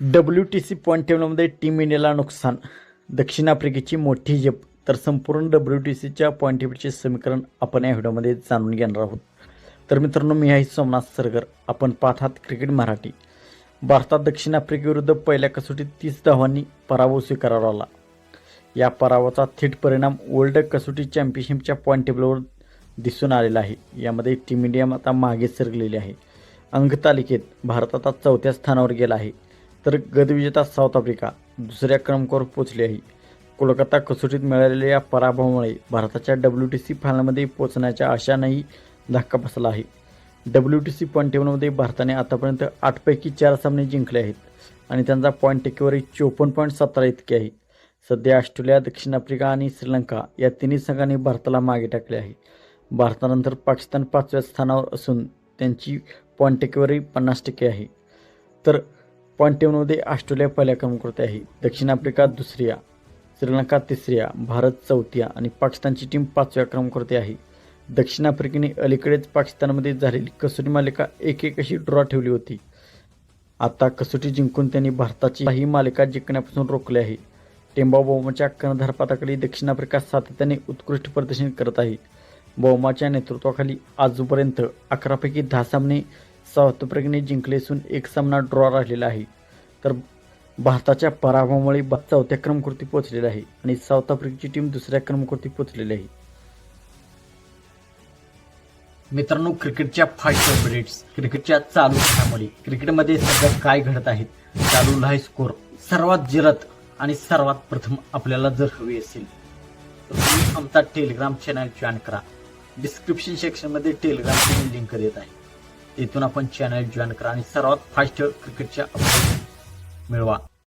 W T C point टेबलमध्ये team इंडियाला नुकसान. दक्षिण आफ्रिकेची मोठी जप तर संपूर्ण डब्ल्यू टी सीच्या पॉईंट टेबलचे समीकरण आपण या व्हिडिओमध्ये जाणून घेणार आहोत. तर मित्रांनो मी आहे सोमनाथ सरगर. आपण पाहतात क्रिकेट मराठी. भारतात दक्षिण आफ्रिकेविरुद्ध पहिल्या कसोटीत तीस धावांनी पराभव स्वीकारावा लागला. या पराभवाचा थेट परिणाम वर्ल्ड कसोटी चॅम्पियनशिपच्या पॉईंट टेबलवर दिसून आलेला आहे. यामध्ये टीम इंडिया आता मागे सरकलेली आहे. अंकतालिकेत भारत आता चौथ्या स्थानावर गेला आहे. तर गतविजेता साऊथ आफ्रिका दुसऱ्या क्रमांकावर पोहोचली आहे. कोलकाता कसोटीत मिळालेल्या या पराभवामुळे भारताच्या डब्ल्यू टी सी फायनलमध्ये पोहोचण्याच्या आशानेही धक्का बसला आहे. डब्ल्यू टी सी पॉईंट टेबलमध्ये भारताने आतापर्यंत आठपैकी चार सामने जिंकले आहेत आणि त्यांचा पॉईंट टक्केवारी चोपन्न पॉईंट सतरा इतकी आहे. सध्या ऑस्ट्रेलिया दक्षिण आफ्रिका आणि श्रीलंका या तिन्ही संघांनी भारताला मागे टाकले आहे. भारतानंतर पाकिस्तान पाचव्या स्थानावर असून त्यांची पॉईंट टक्केवारी पन्नास टक्के आहे. तर पॉईंट ऑस्ट्रेलिया पहिल्या क्रमांकावरती आहे. दक्षिण आफ्रिका दुसऱ्या श्रीलंका तिसऱ्या भारत चौथ्या आणि पाकिस्तानची टीम पाचव्या क्रमांकावरती आहे. दक्षिण आफ्रिकेने अलीकडेच पाकिस्तानमध्ये झालेली कसोटी मालिका एक एक अशी ड्रॉ ठेवली होती. आता कसोटी जिंकून त्यांनी भारताची ही मालिका जिंकण्यापासून रोखली आहे. टेंबा बौमाच्या कर्णधारपदाखाली दक्षिण आफ्रिका सातत्याने उत्कृष्ट प्रदर्शन करत आहे. बोमाच्या नेतृत्वाखाली आजपर्यंत अकरापैकी दहा सामने साऊथ जिंकले असून एक सामना ड्रॉ राहिलेला आहे. तर भारताच्या पराभवामुळे चौथ्या क्रमकृती पोहोचलेला आहे आणि साऊथ आफ्रिकेची टीम दुसऱ्या क्रमकृती पोहोचलेली आहे. मित्रांनो क्रिकेटच्या फास्ट अपडेट्स क्रिकेटच्या चालू घडामोडी क्रिकेटमध्ये सध्या काय घडत आहेत चालू लाईव्ह स्कोर सर्वात जिरत आणि सर्वात प्रथम आपल्याला जर हवी असेल तर तुम्ही आमचा टेलिग्राम चॅनल जॉईन करा. डिस्क्रिप्शन सेक्शनमध्ये टेलिग्रामची लिंक देत आहे. इथून आपण चॅनल जॉईन करा आणि सर्वात फास्ट क्रिकेटच्या अपडेट मिळवा.